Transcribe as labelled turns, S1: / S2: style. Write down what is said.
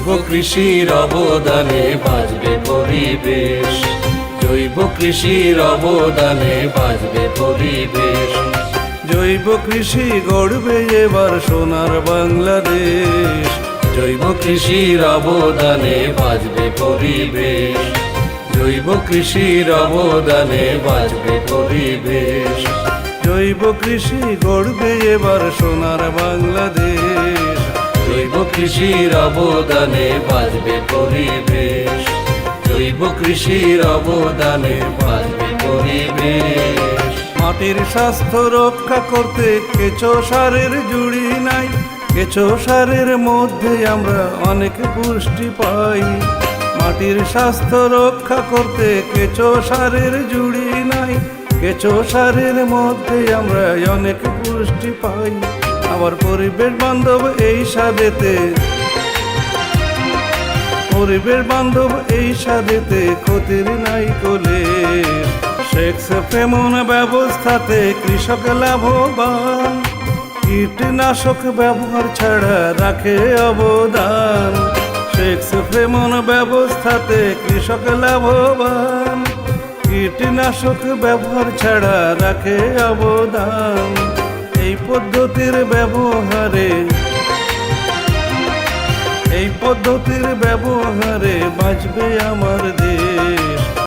S1: জৈব কৃষির অবদানে বাঁচবে পরিবেশ। জৈব কৃষির অবদানে বাঁচবে পরিবেশ। জৈব কৃষি গড়বে এবার সোনার বাংলাদেশ। জৈব কৃষির অবদানে বাঁচবে পরিবেশ। জৈব কৃষির অবদানে বাঁচবে পরিবেশ। জৈব কৃষি গড়বে এবার সোনার বাংলাদেশ। কৃষির অবদানে বাঁচবে পরিবেশ। জৈব কৃষির অবদানে বাঁচবে পরিবেশ। মাটির স্বাস্থ্য রক্ষা করতে কেঁচো সারের জুড়ি নাই। কেঁচো সারের মধ্যে আমরা অনেক পুষ্টি পাই। মাটির স্বাস্থ্য রক্ষা করতে কেঁচো সারের জুড়ি নাই। কেঁচো সারের মধ্যে আমরা অনেক পুষ্টি পাই। আবার পরিবেশ বান্ধব এই সাদেতে। পরিবেশ বান্ধব এই সাদেতে ক্ষতির নাই কোলে। সেক্স ফেমন ব্যবস্থাতে কৃষক লাভবান। কীটনাশক ব্যবহার ছাড়া রাখে অবদান। সেক্স ফেমন ব্যবস্থাতে কৃষক লাভবান। কীটনাশক ব্যবহার ছাড়া রাখে অবদান। এই পদ্ধতির ব্যবহারে এই পদ্ধতির ব্যবহারে বাঁচবে আমার দেশ।